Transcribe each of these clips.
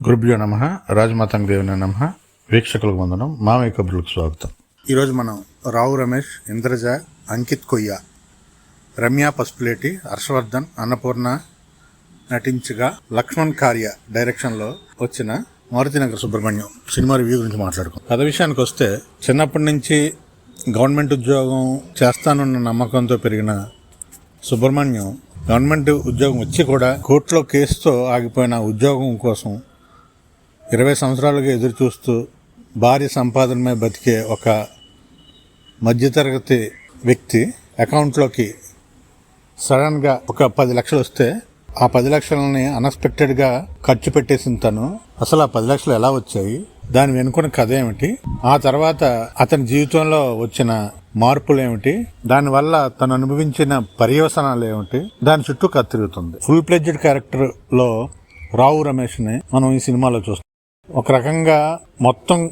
గురుభ్యో నమ రాజమాతంగ దేవుని నమ. వీక్షకులకు వందనం మామయ్య కబుర్లకు స్వాగతం. ఈరోజు మనం రావు రమేష్ ఇంద్రజ అంకిత్ కొయ్య రమ్య పసుపులేటి హర్షవర్ధన్ అన్నపూర్ణ నటించగా లక్ష్మణ్ కార్య డైరెక్షన్లో వచ్చిన మారుతినగర్ సుబ్రహ్మణ్యం సినిమా రివ్యూ గురించి మాట్లాడుకుందాం. కథ విషయానికి వస్తే చిన్నప్పటి నుంచి గవర్నమెంట్ ఉద్యోగం చేస్తానన్న నమ్మకంతో పెరిగిన సుబ్రహ్మణ్యం గవర్నమెంట్ ఉద్యోగం వచ్చి కూడా కోర్టులో కేసుతో ఆగిపోయిన ఉద్యోగం కోసం ఇరవై సంవత్సరాలుగా ఎదురు చూస్తూ భారీ సంపాదనమే బతికే ఒక మధ్యతరగతి వ్యక్తి అకౌంట్లోకి సడన్గా ఒక పది లక్షలు వస్తే ఆ పది లక్షలని అన్ఎక్స్పెక్టెడ్గా ఖర్చు పెట్టేసిన తను. అసలు ఆ పది లక్షలు ఎలా వచ్చాయి? దాని వెనుకున్న కథ ఏమిటి? ఆ తర్వాత అతని జీవితంలో వచ్చిన మార్పులు ఏమిటి? దానివల్ల తను అనుభవించిన పర్యవసనాలు ఏమిటి? దాని చుట్టూ కత్తిరుగుతుంది ఫుల్ ప్లెడ్జెడ్ క్యారెక్టర్లో రావు రమేష్ని మనం ఈ సినిమాలో చూస్తాం. ఒక రకంగా మొత్తం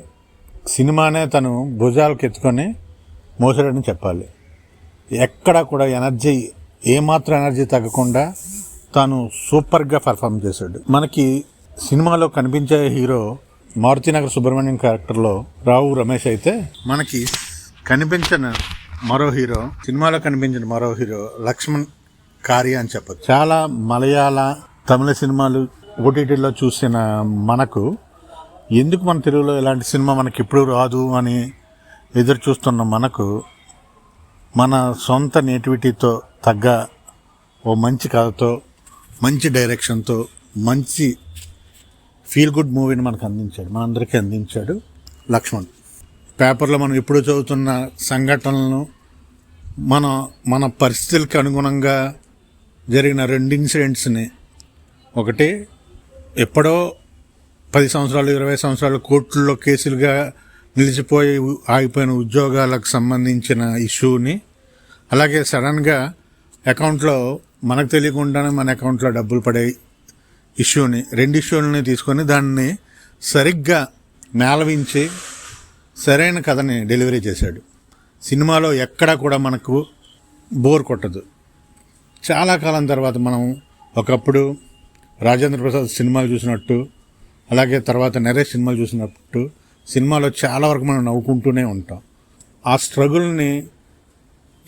సినిమానే తను భుజాలకు ఎత్తుకొని మోసాడని చెప్పాలి. ఎక్కడ కూడా ఎనర్జీ ఏమాత్రం ఎనర్జీ తగ్గకుండా తాను సూపర్గా పర్ఫామ్ చేశాడు. మనకి సినిమాలో కనిపించే హీరో మారుతినగర్ సుబ్రహ్మణ్యం క్యారెక్టర్లో రావు రమేష్ అయితే మనకి కనిపించిన మరో హీరో సినిమాలో కనిపించిన మరో హీరో లక్ష్మణ్ కార్య అని చెప్పచ్చు. చాలా మలయాళ తమిళ సినిమాలు ఓటీటీలో చూసిన మనకు ఎందుకు మన తెలుగులో ఇలాంటి సినిమా మనకి ఎప్పుడు రాదు అని ఎదురు చూస్తున్న మనకు మన సొంత నేటివిటీతో తగ్గ ఓ మంచి కథతో మంచి డైరెక్షన్తో మంచి ఫీల్ గుడ్ మూవీని మనకు అందించాడు. మనందరికీ అందించాడు లక్ష్మణ్. పేపర్లో మనం ఎప్పుడు చదువుతున్న సంఘటనలను మన మన పరిస్థితులకు అనుగుణంగా జరిగిన రెండు ఇన్సిడెంట్స్ని ఒకటి ఎప్పుడో పది సంవత్సరాలు ఇరవై సంవత్సరాలు కోర్టుల్లో కేసులుగా నిలిచిపోయి ఆగిపోయిన ఉద్యోగాలకు సంబంధించిన ఇష్యూని అలాగే సడన్గా అకౌంట్లో మనకు తెలియకుండానే మన అకౌంట్లో డబ్బులు పడే ఇష్యూని రెండు ఇష్యూలని తీసుకొని దాన్ని సరిగ్గా మేళవించి సరైన కథని డెలివరీ చేశాడు. సినిమాలో ఎక్కడా కూడా మనకు బోర్ కొట్టదు. చాలా కాలం తర్వాత మనం ఒకప్పుడు రాజేంద్ర ప్రసాద్ సినిమాలు చూసినట్టు అలాగే తర్వాత నరేష్ సినిమాలు చూసినప్పుడు సినిమాలో చాలా వరకు మనం నవ్వుకుంటూనే ఉంటాం. ఆ స్ట్రగుల్ని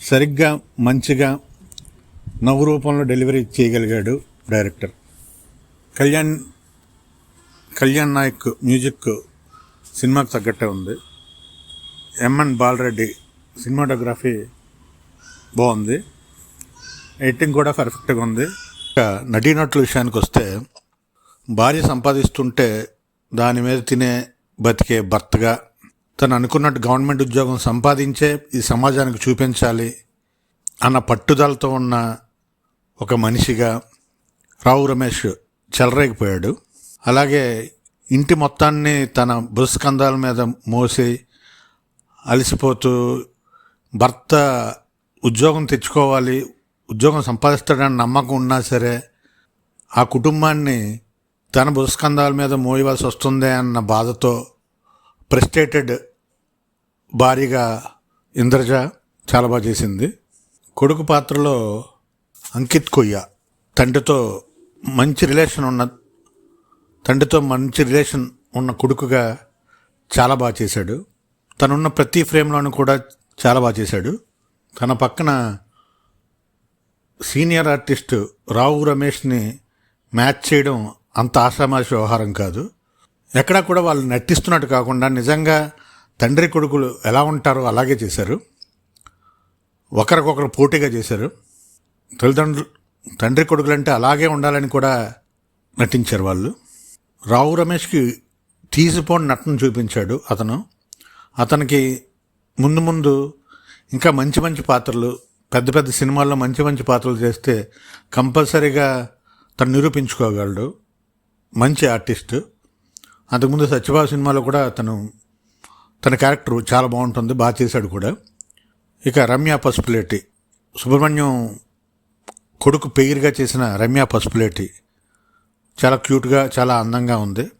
సరిగ్గా మంచిగా నవ్వు రూపంలో డెలివరీ చేయగలిగాడు డైరెక్టర్. కళ్యాణ్ కళ్యాణ్ నాయక్ మ్యూజిక్ సినిమాకు తగ్గట్టే ఉంది. ఎంఎన్ బాలరెడ్డి సినిమాటోగ్రఫీ బాగుంది. ఎడిటింగ్ కూడా పర్ఫెక్ట్గా ఉంది. నటీనటుల విషయానికి వస్తే భార్య సంపాదిస్తుంటే దాని మీద తినే బతికే భర్తగా తను అనుకున్నట్టు గవర్నమెంట్ ఉద్యోగం సంపాదించే ఈ సమాజానికి చూపించాలి అన్న పట్టుదలతో ఉన్న ఒక మనిషిగా రావు రమేష్ చెలరేగిపోయాడు. అలాగే ఇంటి మొత్తాన్ని తన బుస్కందాల మీద మోసి అలసిపోతూ భర్త ఉద్యోగం తెచ్చుకోవాలి ఉద్యోగం సంపాదిస్తాడని నమ్మకం ఉన్నా సరే ఆ కుటుంబాన్ని తన భుజస్కంధాల మీద మోయవలసి వస్తుందే అన్న బాధతో ప్రెస్టేటెడ్ భారీగా ఇంద్రజ చాలా బాగా చేసింది. కొడుకు పాత్రలో అంకిత్ కొయ్య తండ్రితో మంచి రిలేషన్ ఉన్న తండ్రితో మంచి రిలేషన్ ఉన్న కొడుకుగా చాలా బాగా చేశాడు. తనున్న ప్రతి ఫ్రేమ్లోనూ కూడా చాలా బాగా చేశాడు. తన పక్కన సీనియర్ ఆర్టిస్ట్ రావు రమేష్ని మ్యాచ్ చేయడం అంత ఆషామాషి వ్యవహారం కాదు. ఎక్కడా కూడా వాళ్ళు నటిస్తున్నట్టు కాకుండా నిజంగా తండ్రి కొడుకులు ఎలా ఉంటారో అలాగే చేశారు. ఒకరికొకరు పోటీగా చేశారు. తల్లిదండ్రులు తండ్రి కొడుకులంటే అలాగే ఉండాలని కూడా నటించారు వాళ్ళు. రావు రమేష్కి తీసిపోని నటన చూపించాడు అతను. అతనికి ముందు ముందు ఇంకా మంచి మంచి పాత్రలు పెద్ద పెద్ద సినిమాల్లో మంచి మంచి పాత్రలు చేస్తే కంపల్సరీగా తను నిరూపించుకోగలడు. మంచి ఆర్టిస్ట్. అంతకుముందు సత్యభావ సినిమాలో కూడా తను తన క్యారెక్టర్ చాలా బాగుంటుంది బాగా చేశాడు కూడా. ఇక రమ్య పసుపులేటి. సుబ్రహ్మణ్యం కొడుకు పెగిరిగా చేసిన రమ్య పసుపులేటి. చాలా క్యూట్గా చాలా అందంగా ఉంది.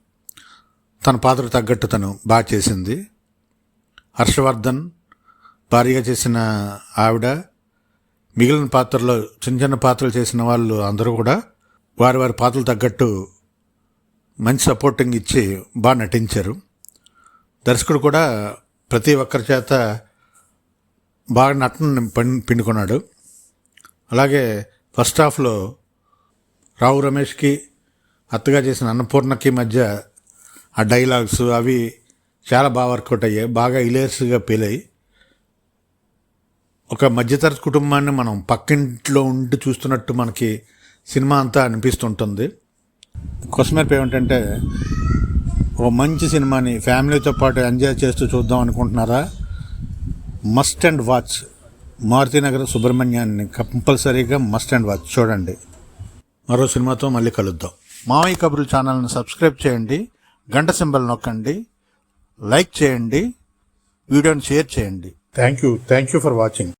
తన పాత్ర తగ్గట్టు తను బాగా చేసింది. హర్షవర్ధన్ భారీగా చేసిన ఆవిడ. మిగిలిన పాత్రలో చిన్న చిన్న పాత్రలు చేసిన వాళ్ళు అందరూ కూడా వారి వారి పాత్రలు తగ్గట్టు మంచి సపోర్టింగ్ ఇచ్చి బాగా నటించారు. దర్శకుడు కూడా ప్రతి ఒక్కరి చేత బాగా నటన పం- పిండుకున్నాడు. అలాగే ఫస్ట్ హాఫ్లో రావు రమేష్కి అత్తగా చేసిన అన్నపూర్ణకి మధ్య ఆ డైలాగ్స్ అవి చాలా బాగా వర్కౌట్ అయ్యాయి. బాగా ఇలేయర్స్గా పేలాయి ఒక మధ్యతరగతి కుటుంబాన్ని మనం పక్కింట్లో ఉండి చూస్తున్నట్టు మనకి సినిమా అంతా అనిపిస్తుంటుంది. కొసమేరపు ఏమిటంటే ఒక మంచి సినిమాని ఫ్యామిలీతో పాటు ఎంజాయ్ చేస్తూ చూద్దాం అనుకుంటున్నారా? Must and watch. మారుతినగర్ సుబ్రహ్మణ్యాన్ని కంపల్సరీగా మస్ట్ అండ్ వాచ్. చూడండి. మరో సినిమాతో మళ్ళీ కలుద్దాం. మావయ్య కబుర్లు ఛానల్ని సబ్స్క్రైబ్ చేయండి. గంట సింబల్ నొక్కండి. లైక్ చేయండి. వీడియోని షేర్ చేయండి. Thank you thank you for watching